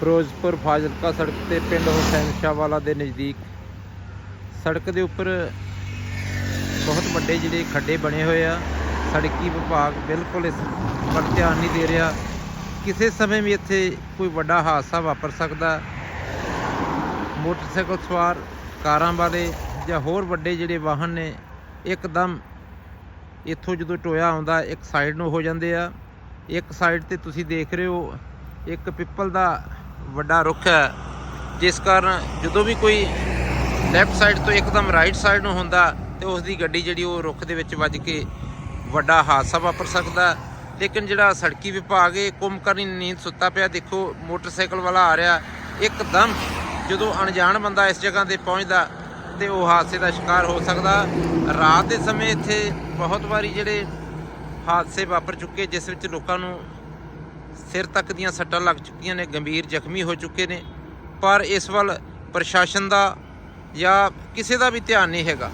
ਫਿਰੋਜ਼ਪੁਰ ਫਾਜ਼ਿਲਕਾ ਸੜਕ ਤੇ ਪਿੰਡ ਹੁਸੈਨ ਸ਼ਾਹਵਾਲਾ ਦੇ ਨਜ਼ਦੀਕ। ਸੜਕ ਦੇ ਉੱਪਰ ਬਹੁਤ ਵੱਡੇ ਜਿਹੜੇ ਖੱਡੇ ਬਣੇ ਹੋਏ ਆ। ਸੜਕੀ ਵਿਭਾਗ ਬਿਲਕੁਲ ਇਸ ਵੱਲ ਧਿਆਨ ਨਹੀਂ ਦੇ ਰਿਹਾ। ਕਿਸੇ ਸਮੇਂ ਵੀ ਇੱਥੇ ਕੋਈ ਵੱਡਾ ਹਾਦਸਾ ਵਾਪਰ ਸਕਦਾ। ਮੋਟਰਸਾਈਕਲ ਸਵਾਰ ਕਾਰਾਂ ਵਾਲੇ ਜਾਂ ਹੋਰ ਵੱਡੇ ਜਿਹੜੇ ਵਾਹਨ ਨੇ, ਇੱਕਦਮ ਇੱਥੋਂ ਜਦੋਂ ਟੋਇਆ ਆਉਂਦਾ, ਇੱਕ ਸਾਈਡ ਨੂੰ ਹੋ ਜਾਂਦੇ ਆ। ਇੱਕ ਸਾਈਡ ਤੇ ਤੁਸੀਂ ਦੇਖ ਰਹੇ ਹੋ, ਇੱਕ ਪਿੱਪਲ ਦਾ ਵੱਡਾ ਰੁੱਖ ਹੈ, ਜਿਸ ਕਾਰਨ ਜਦੋਂ ਵੀ ਕੋਈ ਲੈਫਟ ਸਾਈਡ ਤੋਂ ਇੱਕਦਮ ਰਾਈਟ ਸਾਈਡ ਨੂੰ ਹੁੰਦਾ ਤੇ ਉਸ ਦੀ ਗੱਡੀ ਜਿਹੜੀ ਉਹ ਰੁੱਖ ਦੇ ਵਿੱਚ ਵੱਜ ਕੇ ਵੱਡਾ ਹਾਦਸਾ ਵਾਪਰ ਸਕਦਾ ਲੇਕਿਨ ਜਿਹੜਾ ਸੜਕੀ ਵਿਭਾਗ ਇਹ ਕੁੰਭਕਰਨੀ ਨੀਂਦ ਸੁੱਤਾ ਪਿਆ। ਦੇਖੋ, ਮੋਟਰਸਾਈਕਲ ਵਾਲਾ ਆ ਰਿਹਾ, ਇੱਕਦਮ ਜਦੋਂ ਅਣਜਾਣ ਬੰਦਾ ਇਸ ਜਗ੍ਹਾ ਤੇ ਪਹੁੰਚਦਾ ਤੇ ਉਹ ਹਾਦਸੇ ਦਾ ਸ਼ਿਕਾਰ ਹੋ ਸਕਦਾ। ਰਾਤ ਦੇ ਸਮੇਂ ਇੱਥੇ ਬਹੁਤ ਵਾਰੀ ਜਿਹੜੇ ਹਾਦਸੇ ਵਾਪਰ ਚੁੱਕੇ, ਜਿਸ ਵਿੱਚ ਲੋਕਾਂ ਨੂੰ ਸਿਰ ਤੱਕ ਦੀਆਂ ਸੱਟਾਂ ਲੱਗ ਚੁੱਕੀਆਂ ਨੇ, ਗੰਭੀਰ ਜ਼ਖਮੀ ਹੋ ਚੁੱਕੇ ਨੇ। ਪਰ ਇਸ ਵੱਲ ਪ੍ਰਸ਼ਾਸਨ ਦਾ ਜਾਂ ਕਿਸੇ ਦਾ ਵੀ ਧਿਆਨ ਨਹੀਂ ਹੈਗਾ।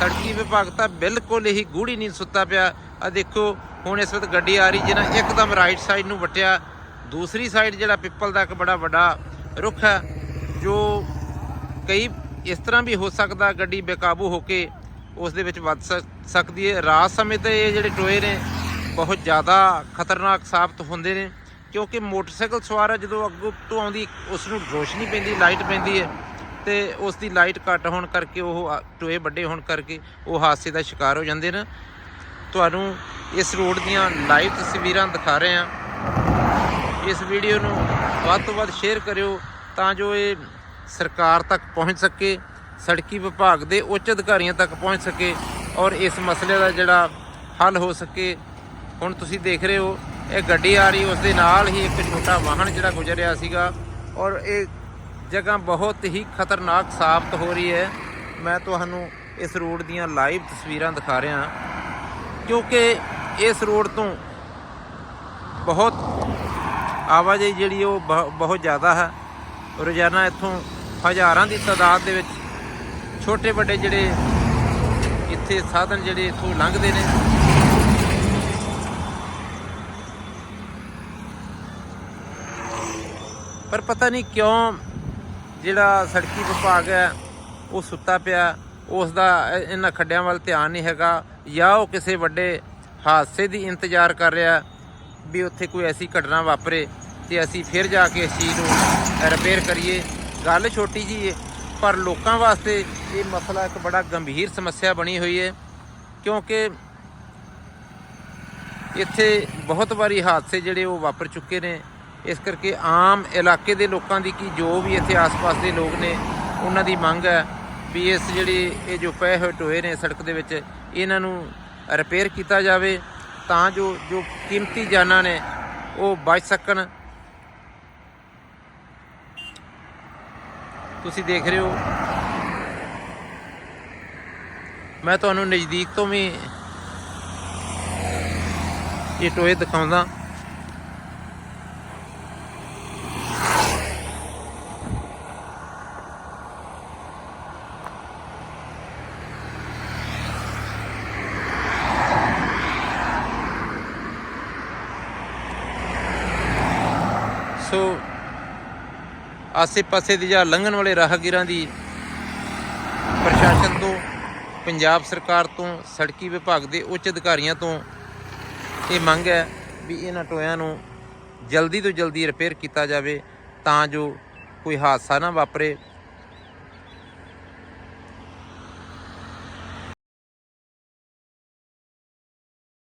ਸੜਕੀ ਵਿਭਾਗ ਤਾਂ ਬਿਲਕੁਲ ਹੀ ਗੂੜੀ ਨਹੀਂ ਸੁੱਤਾ ਪਿਆ। ਆ ਦੇਖੋ, ਹੁਣ ਇਸ ਵਕਤ ਗੱਡੀ ਆ ਰਹੀ, ਜਿਹਨਾਂ ਇੱਕਦਮ ਰਾਈਟ ਸਾਈਡ ਨੂੰ ਵਟਿਆ। ਦੂਸਰੀ ਸਾਈਡ ਜਿਹੜਾ ਪਿੱਪਲ ਦਾ ਇੱਕ ਬੜਾ ਵੱਡਾ ਰੁੱਖ ਹੈ, ਜੋ ਕਈ ਇਸ ਤਰ੍ਹਾਂ ਵੀ ਹੋ ਸਕਦਾ ਗੱਡੀ ਬੇਕਾਬੂ ਹੋ ਕੇ ਉਸ ਦੇ ਵਿੱਚ ਵੱਜ ਸਕ- ਸਕਦੀ ਹੈ। ਰਾਤ ਸਮੇਂ ਤੇ ਇਹ ਜਿਹੜੇ ਟੋਏ ਨੇ, ਬਹੁਤ ਜ਼ਿਆਦਾ ਖਤਰਨਾਕ ਸਾਬਤ ਹੁੰਦੇ ਨੇ। ਕਿਉਂਕਿ ਮੋਟਰਸਾਈਕਲ ਸਵਾਰ ਆ, ਜਦੋਂ ਅੱਗੋਂ ਤੋਂ ਆਉਂਦੀ ਉਸ ਨੂੰ ਰੋਸ਼ਨੀ ਪੈਂਦੀ, ਲਾਈਟ ਪੈਂਦੀ ਹੈ ਤੇ ਉਸ ਦੀ ਲਾਈਟ ਘੱਟ ਹੋਣ ਕਰਕੇ ਉਹ ਟੋਏ ਵੱਡੇ ਹੋਣ ਕਰਕੇ ਉਹ ਹਾਦਸੇ ਦਾ ਸ਼ਿਕਾਰ ਹੋ ਜਾਂਦੇ ਨੇ। ਤੁਹਾਨੂੰ ਇਸ ਰੋਡ ਦੀਆਂ ਲਾਈਵ ਤਸਵੀਰਾਂ ਦਿਖਾ ਰਹੇ ਹਾਂ। ਇਸ ਵੀਡੀਓ ਨੂੰ ਵੱਧ ਤੋਂ ਵੱਧ ਸ਼ੇਅਰ ਕਰਿਓ ਤਾਂ ਜੋ ਇਹ ਸਰਕਾਰ ਤੱਕ ਪਹੁੰਚ ਸਕੇ, ਸੜਕੀ ਵਿਭਾਗ ਦੇ ਉੱਚ ਅਧਿਕਾਰੀਆਂ ਤੱਕ ਪਹੁੰਚ ਸਕੇ ਔਰ ਇਸ ਮਸਲੇ ਦਾ ਜਿਹੜਾ ਹੱਲ ਹੋ ਸਕੇ। ਹੁਣ ਤੁਸੀਂ ਦੇਖ ਰਹੇ ਹੋ ਇਹ ਗੱਡੀ ਆ ਰਹੀ ਉਸ ਦੇ ਨਾਲ ਹੀ ਇੱਕ ਛੋਟਾ ਵਾਹਨ ਜਿਹੜਾ ਗੁਜ਼ਰ ਰਿਹਾ ਸੀਗਾ ਔਰ ਇਹ ਜਗ੍ਹਾ ਬਹੁਤ ਹੀ ਖਤਰਨਾਕ ਸਾਬਤ ਹੋ ਰਹੀ ਹੈ। ਮੈਂ ਤੁਹਾਨੂੰ ਇਸ ਰੋਡ ਦੀਆਂ ਲਾਈਵ ਤਸਵੀਰਾਂ ਦਿਖਾ ਰਿਹਾ ਕਿਉਂਕਿ ਇਸ ਰੋਡ ਤੋਂ ਬਹੁਤ ਆਵਾਜਾਈ ਜਿਹੜੀ ਉਹ ਬਹੁ- ਬਹੁਤ ਜ਼ਿਆਦਾ ਹੈ। ਰੋਜ਼ਾਨਾ ਇੱਥੋਂ ਹਜ਼ਾਰਾਂ ਦੀ ਤਾਦਾਦ ਦੇ ਵਿੱਚ ਛੋਟੇ ਵੱਡੇ ਜਿਹੜੇ ਇੱਥੇ ਸਾਧਨ ਜਿਹੜੇ ਇੱਥੋਂ ਲੰਘਦੇ ਨੇ ਪਰ ਪਤਾ ਨਹੀਂ ਕਿਉਂ ਜਿਹੜਾ ਸੜਕੀ ਵਿਭਾਗ ਹੈ, ਉਹ ਸੁੱਤਾ ਪਿਆ। ਉਸ ਦਾ ਇਹਨਾਂ ਖੱਡਿਆਂ ਵੱਲ ਧਿਆਨ ਨਹੀਂ ਹੈਗਾ। ਜਾਂ ਉਹ ਕਿਸੇ ਵੱਡੇ ਹਾਦਸੇ ਦੀ ਇੰਤਜ਼ਾਰ ਕਰ ਰਿਹਾ ਵੀ ਉੱਥੇ ਕੋਈ ਐਸੀ ਘਟਨਾ ਵਾਪਰੇ ਤੇ ਅਸੀਂ ਫਿਰ ਜਾ ਕੇ ਇਸ ਚੀਜ਼ ਨੂੰ ਰਿਪੇਅਰ ਕਰੀਏ। ਗੱਲ ਛੋਟੀ ਜੀ ਹੈ ਪਰ ਲੋਕਾਂ ਵਾਸਤੇ ਇਹ ਮਸਲਾ ਇੱਕ ਬੜਾ ਗੰਭੀਰ ਸਮੱਸਿਆ ਬਣੀ ਹੋਈ ਹੈ ਕਿਉਂਕਿ ਇੱਥੇ ਬਹੁਤ ਵਾਰੀ ਹਾਦਸੇ ਜਿਹੜੇ ਉਹ ਵਾਪਰ ਚੁੱਕੇ ਨੇ। ਇਸ ਕਰਕੇ ਆਮ ਇਲਾਕੇ ਦੇ ਲੋਕਾਂ ਦੀ ਕੀ ਜੋ ਵੀ ਇੱਥੇ ਆਸ-ਪਾਸ ਦੇ ਲੋਕ ਨੇ, ਉਹਨਾਂ ਦੀ ਮੰਗ ਹੈ ਵੀ ਇਸ ਜਿਹੜੀ ਇਹ ਜੋ ਪਏ ਹੋਏ ਟੋਏ ਨੇ ਸੜਕ ਦੇ ਵਿੱਚ, ਇਹਨਾਂ ਨੂੰ ਰਿਪੇਅਰ ਕੀਤਾ ਜਾਵੇ ਤਾਂ ਜੋ ਜੋ ਕੀਮਤੀ ਜਾਨਾਂ ਨੇ ਉਹ ਬਚ ਸਕਣ। ਤੁਸੀਂ ਦੇਖ ਰਹੇ ਹੋ। ਮੈਂ ਤੁਹਾਨੂੰ ਨਜ਼ਦੀਕ ਤੋਂ ਵੀ ਇਹ ਟੋਏ ਦਿਖਾਉਂਦਾ। ਸੋ ਆਸੇ-ਪਾਸੇ ਦੀ ਜਾਂ ਲੰਘਣ ਵਾਲੇ ਰਾਹਗੀਰਾਂ ਦੀ ਪ੍ਰਸ਼ਾਸਨ ਤੋਂ, ਪੰਜਾਬ ਸਰਕਾਰ ਤੋਂ, ਸੜਕੀ ਵਿਭਾਗ ਦੇ ਉੱਚ ਅਧਿਕਾਰੀਆਂ ਤੋਂ ਇਹ ਮੰਗ ਹੈ ਵੀ ਇਹਨਾਂ ਟੋਇਆਂ ਨੂੰ ਜਲਦੀ ਤੋਂ ਜਲਦੀ ਰਿਪੇਅਰ ਕੀਤਾ ਜਾਵੇ ਤਾਂ ਜੋ ਕੋਈ ਹਾਦਸਾ ਨਾ ਵਾਪਰੇ।